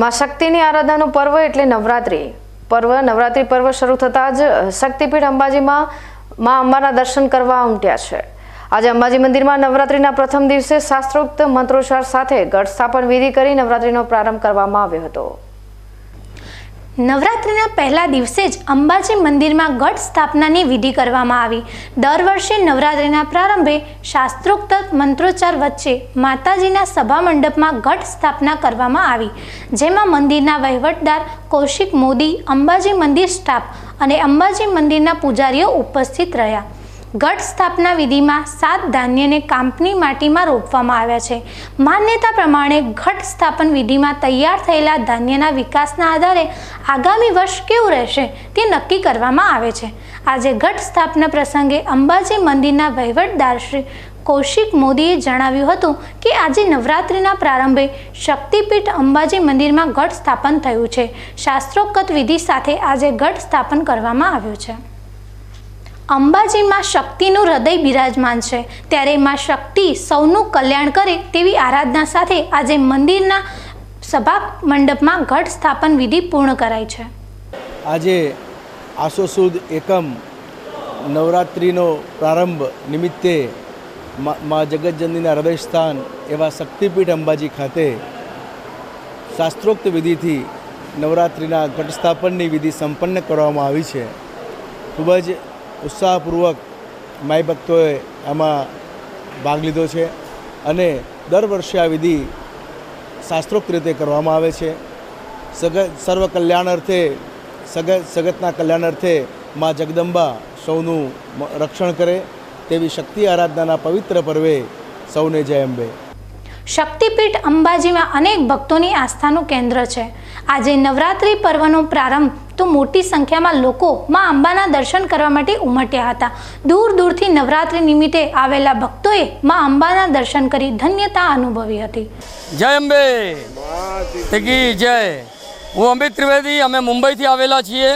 માં શક્તિની આરાધનાનું પર્વ એટલે નવરાત્રિ. પર્વ નવરાત્રિ પર્વ શરૂ થતાં જ શક્તિપીઠ અંબાજીમાં માં અંબાના દર્શન કરવા ઉમટ્યા છે. આજે અંબાજી મંદિરમાં નવરાત્રિના પ્રથમ દિવસે શાસ્ત્રોક્ત મંત્રોચ્ચાર સાથે ગઢ સ્થાપન વિધિ કરી નવરાત્રિનો પ્રારંભ કરવામાં આવ્યો હતો. નવરાત્રિના પહેલા દિવસે જ અંબાજી મંદિરમાં ગઢ સ્થાપનાની વિધિ કરવામાં આવી. દર વર્ષે નવરાત્રિના પ્રારંભે શાસ્ત્રોક્ત મંત્રોચ્ચાર વચ્ચે માતાજીના સભા મંડપમાં ગઢ સ્થાપના કરવામાં આવી, જેમાં મંદિરના વહીવટદાર કૌશિક મોદી, અંબાજી મંદિર સ્ટાફ અને અંબાજી મંદિરના પૂજારીઓ ઉપસ્થિત રહ્યા. ગઢ સ્થાપના વિધિમાં સાત ધાન્યને કાંપની માટીમાં રોપવામાં આવ્યા છે. માન્યતા પ્રમાણે ઘટ સ્થાપન વિધિમાં તૈયાર થયેલા ધાન્યના વિકાસના આધારે આગામી વર્ષ કેવું રહેશે તે નક્કી કરવામાં આવે છે. આજે ઘટ સ્થાપના પ્રસંગે અંબાજી મંદિરના વહીવટદાર શ્રી કૌશિક મોદીએ જણાવ્યું હતું કે આજે નવરાત્રિના પ્રારંભે શક્તિપીઠ અંબાજી મંદિરમાં ઘટ સ્થાપન થયું છે. શાસ્ત્રોક્ત વિધિ સાથે આજે ઘટ સ્થાપન કરવામાં આવ્યું છે. અંબાજીમાં શક્તિનું હૃદય બિરાજમાન છે. ત્યારે માં શક્તિ સૌનું કલ્યાણ કરે તેવી આરાધના સાથે આજે મંદિરના સભા મંડપમાં ઘટ સ્થાપન વિધિ પૂર્ણ કરાઈ છે. આજે આસો સુદ એકમ નવરાત્રિનો પ્રારંભ નિમિત્તે મા મા જગતજનનીના હૃદયસ્થાન એવા શક્તિપીઠ અંબાજી ખાતે શાસ્ત્રોક્ત વિધિથી નવરાત્રિના ઘટસ્થાપનની વિધિ સંપન્ન કરવામાં આવી છે. ખૂબ જ ઉત્સાહપૂર્વક માય ભક્તોએ આમાં ભાગ લીધો છે અને દર વર્ષે આ વિધિ શાસ્ત્રોક્ત રીતે કરવામાં આવે છે. સગત સર્વ કલ્યાણ અર્થે સગત સગતના કલ્યાણ અર્થે મા જગદંબા સૌનું રક્ષણ કરે તેવી શક્તિ આરાધનાના પવિત્ર પર્વે સૌને જય અંબે. શક્તિપીઠ અંબાજીમાં અનેક ભક્તોની આસ્થાનું કેન્દ્ર છે. આજે નવરાત્રિ પર્વનો પ્રારંભ તો મોટી સંખ્યામાં લોકો માં અંબાના દર્શન કરવા માટે ઉમટ્યા હતા. દૂર દૂરથી નવરાત્રિ નિમિત્તે આવેલા ભક્તોએ માં અંબાના દર્શન કરી ધન્યતા અનુભવી હતી. જય અંબે. જય. હું અમિત ત્રિવેદી, અમે મુંબઈથી આવેલા છીએ.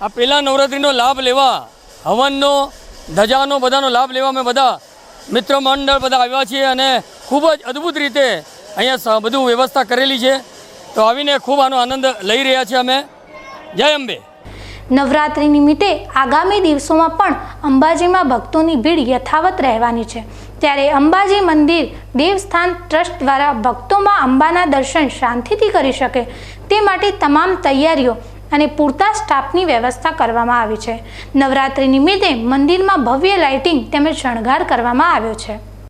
આ પહેલા નવરાત્રિનો લાભ લેવા, હવનનો, ધજાનો, બધાનો લાભ લેવા અમે બધા મિત્ર મંડળ બધા આવ્યા છીએ અને ખૂબ જ અદ્ભુત રીતે અહીંયા બધું વ્યવસ્થા કરેલી છે. તો આવીને ખૂબ આનો આનંદ લઈ રહ્યા છીએ અમે. જય અંબે. નવરાત્રિ નિમિત્તે આગામી દિવસોમાં પણ અંબાજીમાં ભક્તોની ભીડ યથાવત રહેવાની છે. ત્યારે અંબાજી મંદિર દેવસ્થાન ટ્રસ્ટ દ્વારા ભક્તોમાં અંબાના દર્શન શાંતિથી કરી શકે તે માટે તમામ તૈયારીઓ અને પૂરતા સ્ટાફની વ્યવસ્થા કરવામાં આવી છે. નવરાત્રિ નિમિત્તે મંદિરમાં ભવ્ય લાઇટિંગ તેમજ શણગાર કરવામાં આવ્યો છે.